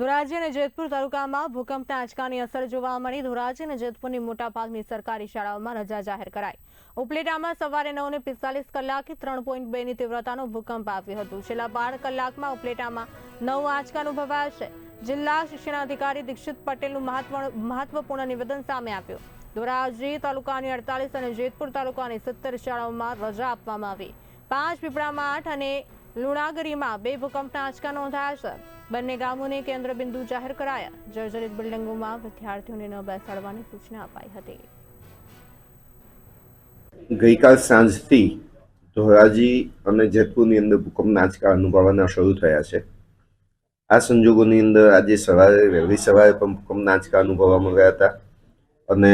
ધોરાજી અને જેતપુર તાલુકામાં ભૂકંપના આંચકાની અસર જોવા મળી. ધોરાજી અને જેતપુરની મોટાભાગની સરકારી શાળાઓમાં રજા જાહેર કરાઈ. ઉપલેટામાં સવારે નવને પિસ્તાલીસ કલાકે ત્રણ પોઈન્ટ બેની તીવ્રતાનો ભૂકંપ આવ્યો હતો. છેલ્લા બાર કલાકમાં ઉપલેટામાં નવ આંચકા અનુભવાયા છે. જિલ્લા શિક્ષણાધિકારી દીક્ષિત પટેલનું મહત્વ મહત્વપૂર્ણ નિવેદન સામે આવ્યું. ધોરાજી તાલુકાની અડતાલીસ અને જેતપુર તાલુકાની સત્તર શાળાઓમાં રજા આપવામાં આવી. પાંચ પીપળામાં આઠ અને લુણાગરીમાં બે ભૂકંપના આંચકા નોંધાયા છે. બંને ગામોને કેન્દ્રબિંદુ જાહેર કરાયા. જર્જરિત બિલ્ડિંગોમાં વિદ્યાર્થીઓને ન બેસાડવાની સૂચના અપાઈ હતી. ગઈકાલ સાંજથી ધોરાજી અને જેતપુરની અંદર ભૂકંપના આંચકા અનુભવવાના શરૂ થયા છે. આ સંજોગોની અંદર આજે સવારે, વહેલી સવારે પણ ભૂકંપના આંચકા અનુભવવામાં ગયા હતા અને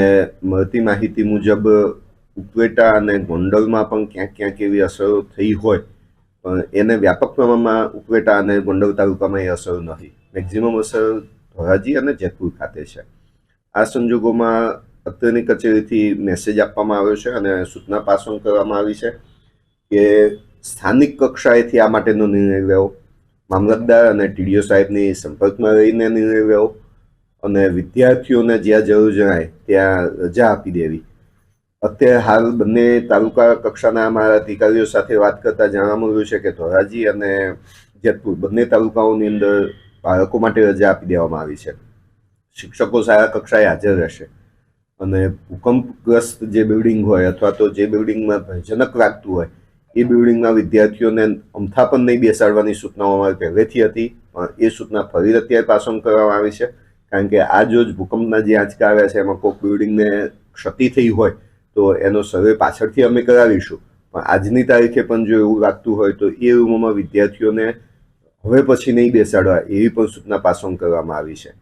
મળતી માહિતી મુજબ ઉપવેટા અને ગોંડલમાં પણ ક્યાંક ક્યાંક એવી અસરો થઈ હોય પણ એને વ્યાપક પ્રમાણમાં ઉપવેટા અને ગોંડલ તાલુકામાં એ અસર નથી. મેક્ઝિમમ અસર ધોરાજી અને જેતપુર ખાતે છે. આ સંજોગોમાં અત્યારની કચેરીથી મેસેજ આપવામાં આવ્યો છે અને સૂચના પાસ ઓન કરવામાં આવી છે કે સ્થાનિક કક્ષાએથી આ માટેનો નિર્ણય લેવો, મામલતદાર અને ટીડીઓ સાહેબની સંપર્કમાં રહીને નિર્ણય લેવો અને વિદ્યાર્થીઓને જ્યાં જરૂર જણાય ત્યાં રજા આપી દેવી. અત્યારે હાલ બંને તાલુકા કક્ષાના અમારા અધિકારીઓ સાથે વાત કરતા જાણવા મળ્યું છે કે ધોરાજી અને જેતપુર, બંને તાલુકાઓની અંદર બાળકો માટે રજા આપી દેવામાં આવી છે. શિક્ષકો સારા કક્ષાએ હાજર રહેશે. અને ભૂકંપગ્રસ્ત જે બિલ્ડિંગ હોય અથવા તો જે બિલ્ડિંગમાં ભયજનક લાગતું હોય, એ બિલ્ડિંગના વિદ્યાર્થીઓને અમથા પણ નહીં બેસાડવાની સૂચનાઓ અમારી પહેલેથી હતી, પણ એ સૂચના ફરી અત્યારે પાસ ઓન કરવામાં આવી છે. કારણ કે આ જો જ ભૂકંપના જે આંચકા આવ્યા છે, એમાં કોઈક બિલ્ડિંગને ક્ષતિ થઈ હોય તો એનો સર્વે પાછળથી અમે કરાવીશું. પણ આજની તારીખે પણ જો એવું લાગતું હોય તો એ રૂમોમાં વિદ્યાર્થીઓને હવે પછી નહીં બેસાડવા એવી પણ સૂચના પાસ કરવામાં આવી છે.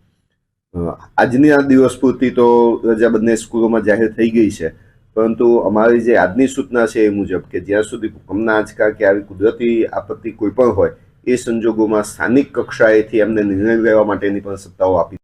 આજની આ દિવસ પૂરતી તો રજા બંને સ્કૂલોમાં જાહેર થઈ ગઈ છે. પરંતુ અમારી જે આજની સૂચના છે એ મુજબ કે જ્યાં સુધી ભૂકંપના આંચકા કે આવી કુદરતી આપત્તિ કોઈ પણ હોય, એ સંજોગોમાં સ્થાનિક કક્ષાએથી એમને નિર્ણય લેવા માટેની પણ સત્તાઓ આપી